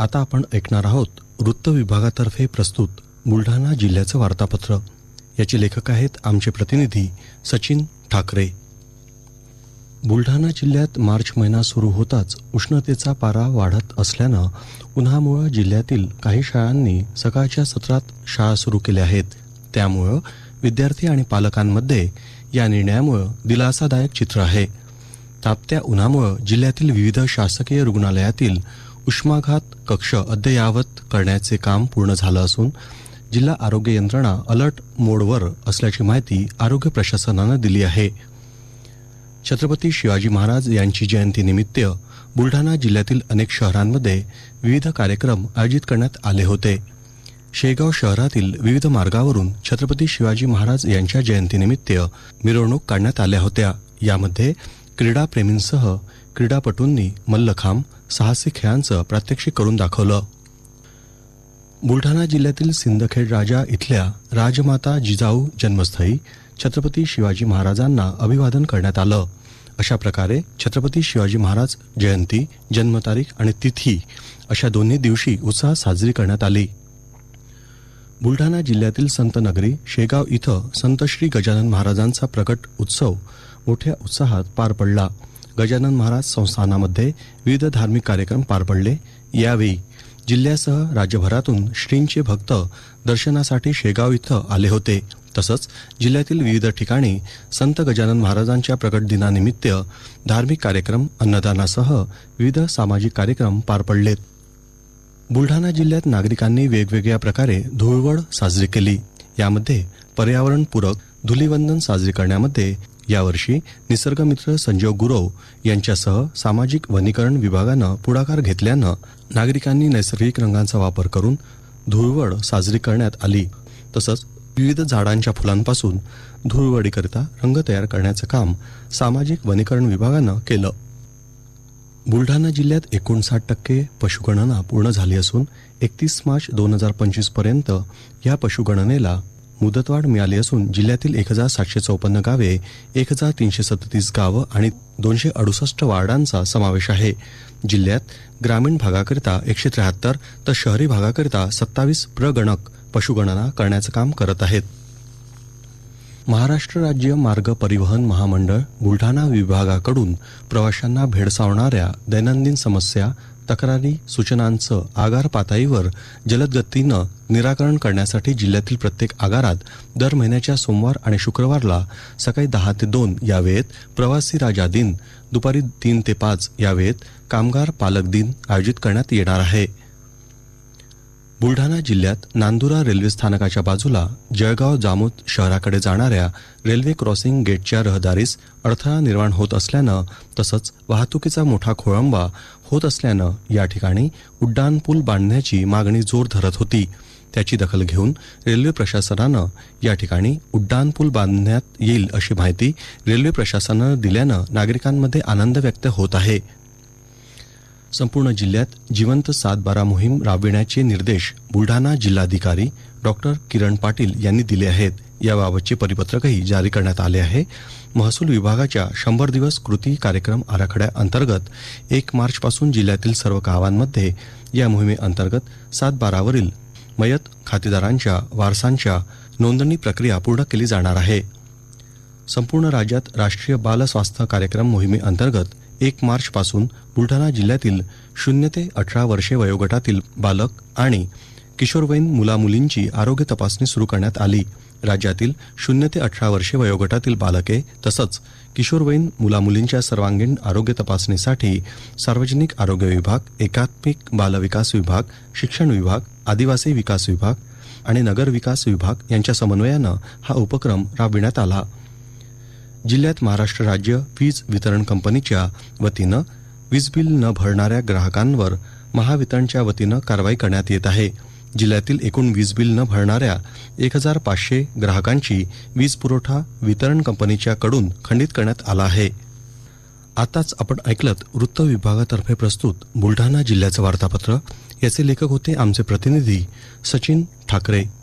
आता आपण ऐकणार आहोत वृत्त विभागातर्फे प्रस्तुत बुलढाणा जिल्ह्याचं वार्तापत्र. याचे लेखक आहेत आमचे प्रतिनिधी सचिन ठाकरे. बुलढाणा जिल्ह्यात मार्च महिना सुरू होताच उष्णतेचा पारा वाढत असल्यानं उन्हामुळं जिल्ह्यातील काही शाळांनी सकाळच्या सत्रात शाळा सुरू केल्या आहेत. त्यामुळं विद्यार्थी आणि पालकांमध्ये या निर्णयामुळं दिलासादायक चित्र आहे. तापत्या उन्हामुळं जिल्ह्यातील विविध शासकीय रुग्णालयातील उष्माघात कक्ष अद्ययावत करण्याचे काम पूर्ण झालं असून जिल्हा आरोग्य यंत्रणा अलर्ट मोडवर असल्याची माहिती आरोग्य प्रशासनानं दिली आहे. छत्रपती शिवाजी महाराज यांची जयंती निमित्त बुलढाणा जिल्ह्यातील अनेक शहरांमध्ये विविध कार्यक्रम आयोजित करण्यात आले होते. शेगाव शहरातील विविध मार्गावरून छत्रपती शिवाजी महाराज यांच्या जयंतीनिमित्त मिरवणूक काढण्यात आल्या होत्या. यामध्ये क्रीडाप्रेमींसह क्रीडापटूंनी मल्लखांब साहसी खेळांचं प्रात्यक्षिक करून दाखवलं. बुलढाणा जिल्ह्यातील सिंदखेड राजा इथल्या राजमाता जिजाऊ जन्मस्थळी छत्रपती शिवाजी महाराजांना अभिवादन करण्यात आलं. अशा प्रकारे छत्रपती शिवाजी महाराज जयंती जन्मतारीख आणि तिथी अशा दोन्ही दिवशी उत्साहात साजरी करण्यात आली. बुलढाणा जिल्ह्यातील संतनगरी शेगाव इथं संत श्री गजानन महाराजांचा प्रकट उत्सव मोठ्या उत्साहात पार पडला. गजानन महाराज संस्थानामध्ये विविध धार्मिक कार्यक्रम पार पडले. यावेळी जिल्ह्यासह राज्यभरातून श्रींचे भक्त दर्शनासाठी शेगाव इथं आले होते. तसंच जिल्ह्यातील विविध ठिकाणी संत गजानन महाराजांच्या प्रकट दिनानिमित्त धार्मिक कार्यक्रम अन्नदानासह विविध सामाजिक कार्यक्रम पार पडलेत. बुलढाणा जिल्ह्यात नागरिकांनी वेगवेगळ्या प्रकारे धुळवड साजरी केली. यामध्ये पर्यावरणपूरक धुलीवंदन साजरी करण्यामध्ये यावर्षी निसर्गमित्र संजय गुरव यांच्यासह सामाजिक वनीकरण विभागानं पुढाकार घेतल्यानं नागरिकांनी नैसर्गिक रंगांचा वापर करून धुळवड साजरी करण्यात आली. तसंच विविध झाडांच्या फुलांपासून धुळवडीकरिता रंग तयार करण्याचं काम सामाजिक वनीकरण विभागानं केलं. बुलढाणा जिल्ह्यात एकोणसाठ टक्के पशुगणना पूर्ण झाली असून एकतीस मार्च दोन हजार पंचवीसपर्यंत या पशुगणनेला मुदतवाढ मिळाली असून जिल्ह्यातील एक हजार सातशे चौपन्न गावे एक हजार तीनशे सदतीस गावं आणि दोनशे अडुसष्ट वार्डांचा समावेश आहे. जिल्ह्यात ग्रामीण भागाकरिता एकशे त्र्याहत्तर तर शहरी भागाकरिता सत्तावीस प्रगणक पशुगणना करण्याचं काम करत आहेत. महाराष्ट्र राज्य मार्ग परिवहन महामंडळ बुलढाणा विभागाकडून प्रवाशांना भेडसावणाऱ्या दैनंदिन समस्या तक्रारी सूचनांचं आगार पातळीवर जलद गतीनं निराकरण करण्यासाठी जिल्ह्यातील प्रत्येक आगारात दर महिन्याच्या सोमवार आणि शुक्रवारला सकाळी दहा ते दोन या वेळेत प्रवासी राजा दिन दुपारी तीन ते पाच या वेळेत कामगार पालक दिन आयोजित करण्यात येणार आहे. बुलढाणा जिल्ह्यात नांदुरा रेल्वे स्थानकाच्या बाजूला जळगाव जामोद शहराकडे जाणाऱ्या रेल्वे क्रॉसिंग गेटच्या रहदारीस अडथळा निर्माण होत असल्यानं तसंच वाहतुकीचा मोठा खोळंबा होत असल्यानं या ठिकाणी उड्डाणपूल बांधण्याची मागणी जोर धरत होती. त्याची दखल घेऊन रेल्वे प्रशासनानं या ठिकाणी उड्डाणपूल बांधण्यात येईल अशी माहिती रेल्वे प्रशासनानं दिल्यानं नागरिकांमध्ये आनंद व्यक्त होत आहे. संपूर्ण जिल्ह्यात जिवंत सातबारा मोहीम राबविण्याचे निर्देश बुलढाणा जिल्हाधिकारी डॉक्टर किरण पाटील यांनी दिले आहेत. याबाबतचे परिपत्रकही जारी करण्यात आले आहे. महसूल विभागाच्या शंभर दिवस कृती कार्यक्रम आराखड्याअंतर्गत एक मार्चपासून जिल्ह्यातील सर्व गावांमध्ये या मोहिमेअंतर्गत सातबारावरील मयत खातेदारांच्या वारसांच्या नोंदणी प्रक्रिया पूर्ण केली जाणार आहे. संपूर्ण राज्यात राष्ट्रीय बाल स्वास्थ्य कार्यक्रम मोहिमेअंतर्गत एक मार्चपासून बुलढाणा जिल्ह्यातील शून्य ते अठरा वर्षे वयोगटातील बालक आणि किशोरवयीन मुलामुलींची आरोग्य तपासणी सुरू करण्यात आली. राज्यातील शून्य ते अठरा वर्षे वयोगटातील बालके तसंच किशोरवयीन मुलामुलींच्या सर्वांगीण आरोग्य तपासणीसाठी सार्वजनिक आरोग्य विभाग एकात्मिक बालविकास विभाग शिक्षण विभाग आदिवासी विकास विभाग आणि नगर विकास विभाग यांच्या समन्वयानं हा उपक्रम राबविण्यात आला. जिल्ह्यात महाराष्ट्र राज्य वीज वितरण कंपनीच्या वतीनं वीज बिल न भरणाऱ्या ग्राहकांवर महावितरणच्या वतीनं कारवाई करण्यात येत आहे. जिल्ह्यातील एकूण वीज बिल न भरणाऱ्या एक हजार पाचशे ग्राहकांची वीज पुरवठा वितरण कंपनीच्या कडून खंडित करण्यात आला आहे. आताच आपण ऐकलत वृत्त विभागातर्फे प्रस्तुत बुलढाणा जिल्ह्याचं वार्तापत्र. याचे लेखक होते आमचे प्रतिनिधी सचिन ठाकरे.